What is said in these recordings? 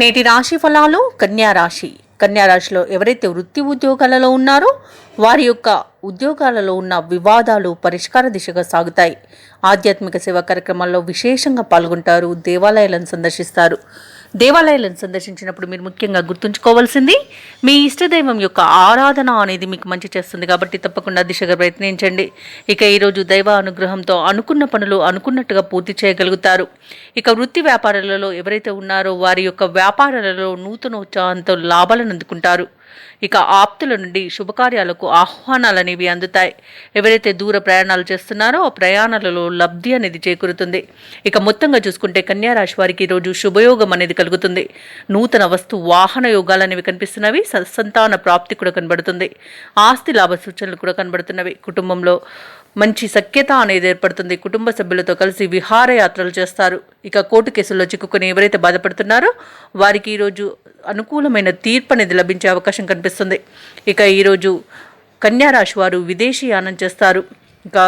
నేటి రాశి ఫలాలు కన్యా రాశి. కన్యా రాశిలో ఎవరైతే వృత్తి ఉద్యోగాలలో ఉన్నారో వారి యొక్క ఉద్యోగాలలో ఉన్న వివాదాలు పరిష్కార దిశగా సాగుతాయి. ఆధ్యాత్మిక సేవా కార్యక్రమాల్లో విశేషంగా పాల్గొంటారు దేవాలయాలను సందర్శిస్తారు. దేవాలయాలను సందర్శించినప్పుడు మీరు ముఖ్యంగా గుర్తుంచుకోవాల్సింది మీ ఇష్టదైవం యొక్క ఆరాధన అనేది మీకు మంచి చేస్తుంది కాబట్టి తప్పకుండా దిశగా ప్రయత్నించండి. ఇక ఈరోజు దైవ అనుగ్రహంతో అనుకున్న పనులు అనుకున్నట్టుగా పూర్తి చేయగలుగుతారు. ఇక వృత్తి వ్యాపారాలలో ఎవరైతే ఉన్నారో వారి యొక్క వ్యాపారాలలో నూతన ఉత్సాహంతో లాభాలను అందుకుంటారు. ఇక ఆప్తుల నుండి శుభకార్యాలకు ఆహ్వానాలు అనేవి అందుతాయి. ఎవరైతే దూర ప్రయాణాలు చేస్తున్నారో ఆ ప్రయాణాలలో లబ్ధి అనేది చేకూరుతుంది. ఇక మొత్తంగా చూసుకుంటే కన్యారాశి వారికి ఈరోజు శుభయోగం అనేది కలుగుతుంది. నూతన వస్తు వాహన యోగాలు అనేవి కనిపిస్తున్నవి. సత్సంతాన ప్రాప్తి కూడా కనబడుతుంది. ఆస్తి లాభ సూచనలు కూడా కనబడుతున్నవి. కుటుంబంలో మంచి సఖ్యత అనేది ఏర్పడుతుంది. కుటుంబ సభ్యులతో కలిసి విహారయాత్రలు చేస్తారు. ఇక కోర్టు కేసుల్లో చిక్కుకొని ఎవరైతే బాధపడుతున్నారో వారికి ఈరోజు అనుకూలమైన తీర్పు అనేది లభించే అవకాశం కనిపిస్తుంది. ఇక ఈరోజు కన్యారాశి వారు విదేశీయానం చేస్తారు. ఇంకా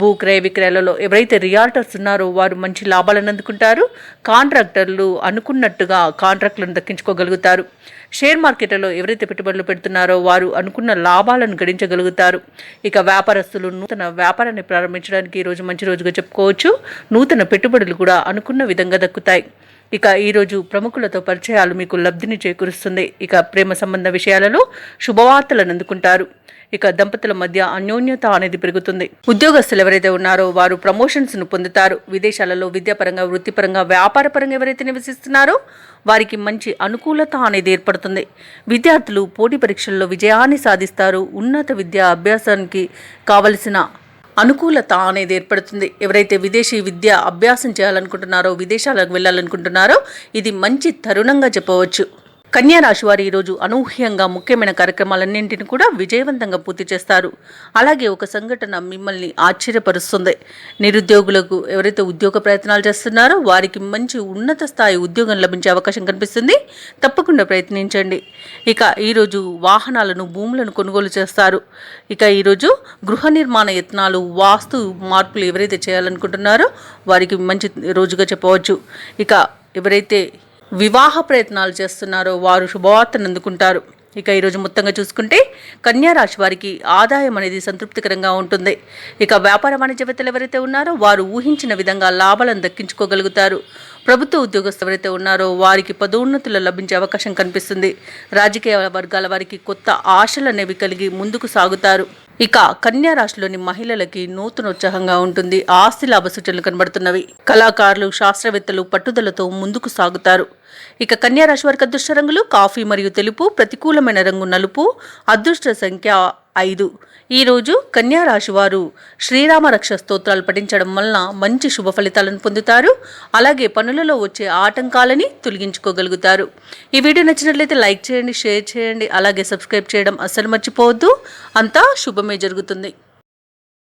భూ క్రయ విక్రయాలలో ఎవరైతే రియాల్టర్స్ ఉన్నారో వారు మంచి లాభాలను అందుకుంటారు. కాంట్రాక్టర్లు అనుకున్నట్టుగా కాంట్రాక్టులను దక్కించుకోగలుగుతారు. షేర్ మార్కెట్లలో ఎవరైతే పెట్టుబడులు పెడుతున్నారో వారు అనుకున్న లాభాలను గడించగలుగుతారు. ఇక వ్యాపారస్తులు నూతన వ్యాపారాన్ని ప్రారంభించడానికి ఈరోజు మంచి రోజుగా చెప్పుకోవచ్చు. నూతన పెట్టుబడులు కూడా అనుకున్న విధంగా దక్కుతాయి. ఇక ఈరోజు ప్రముఖులతో పరిచయాలు మీకు లబ్ధిని చేకూరుస్తుంది. ఇక ప్రేమ సంబంధ విషయాలలో శుభవార్తలను అందుకుంటారు. ఇక దంపతుల మధ్య అన్యోన్యత అనేది పెరుగుతుంది. ఉద్యోగస్తులు ఎవరైతే ఉన్నారో వారు ప్రమోషన్స్ను పొందుతారు. విదేశాలలో విద్యాపరంగా వృత్తిపరంగా వ్యాపారపరంగా ఎవరైతే నివసిస్తున్నారో వారికి మంచి అనుకూలత అనేది ఏర్పడుతుంది. విద్యార్థులు పోటీ పరీక్షల్లో విజయాన్ని సాధిస్తారు. ఉన్నత విద్యా అభ్యాసానికి కావలసిన అనుకూలత అనేది ఏర్పడుతుంది. ఎవరైతే విదేశీ విద్య అభ్యాసం చేయాలనుకుంటున్నారో విదేశాలకు వెళ్ళాలనుకుంటున్నారో ఇది మంచి తరుణంగా చెప్పవచ్చు. కన్యారాశి వారు ఈరోజు అనూహ్యంగా ముఖ్యమైన కార్యక్రమాలన్నింటిని కూడా విజయవంతంగా పూర్తి చేస్తారు. అలాగే ఒక సంఘటన మిమ్మల్ని ఆశ్చర్యపరుస్తుంది. నిరుద్యోగులకు ఎవరైతే ఉద్యోగ ప్రయత్నాలు చేస్తున్నారో వారికి మంచి ఉన్నత స్థాయి ఉద్యోగం లభించే అవకాశం కనిపిస్తుంది. తప్పకుండా ప్రయత్నించండి. ఇక ఈరోజు వాహనాలను భూములను కొనుగోలు చేస్తారు. ఇక ఈరోజు గృహ నిర్మాణ యత్నాలు వాస్తు మార్పులు ఎవరైతే చేయాలనుకుంటున్నారో వారికి మంచి రోజుగా చెప్పవచ్చు. ఇక ఎవరైతే వివాహ ప్రయత్నాలు చేస్తున్నారో వారు శుభవార్తను అందుకుంటారు. ఇక ఈరోజు మొత్తంగా చూసుకుంటే కన్యా రాశి వారికి ఆదాయం అనేది సంతృప్తికరంగా ఉంటుంది. ఇక వ్యాపార వాణిజ్యవేత్తలు ఎవరైతే ఉన్నారో వారు ఊహించిన విధంగా లాభాలను దక్కించుకోగలుగుతారు. ప్రభుత్వ ఉద్యోగస్తులు ఎవరైతే ఉన్నారో వారికి పదోన్నతులు లభించే అవకాశం కనిపిస్తుంది. రాజకీయ వర్గాల వారికి కొత్త ఆశలు అనేవి కలిగి ముందుకు సాగుతారు. ఇక కన్యా రాశిలోని మహిళలకి నూతన ఉత్సాహంగా ఉంటుంది. ఆస్తి లాభ సూచనలు కనబడుతున్నవి. కళాకారులు శాస్త్రవేత్తలు పట్టుదలతో ముందుకు సాగుతారు. ఇక కన్యా రాశి వారికి అదృష్ట రంగులు కాఫీ మరియు తెలుపు ప్రతికూలమైన రంగు నలుపు అదృష్ట సంఖ్య ఐదు. ఈరోజు కన్యా రాశి వారు శ్రీరామ రక్ష స్తోత్రాలు పఠించడం వలన మంచి శుభ ఫలితాలను పొందుతారు. అలాగే పనులలో వచ్చే ఆటంకాలని తొలగించుకోగలుగుతారు. ఈ వీడియో నచ్చినట్లయితే లైక్ చేయండి షేర్ చేయండి అలాగే సబ్స్క్రైబ్ చేయడం అస్సలు మర్చిపోవద్దు. అంతా శుభమే జరుగుతుంది.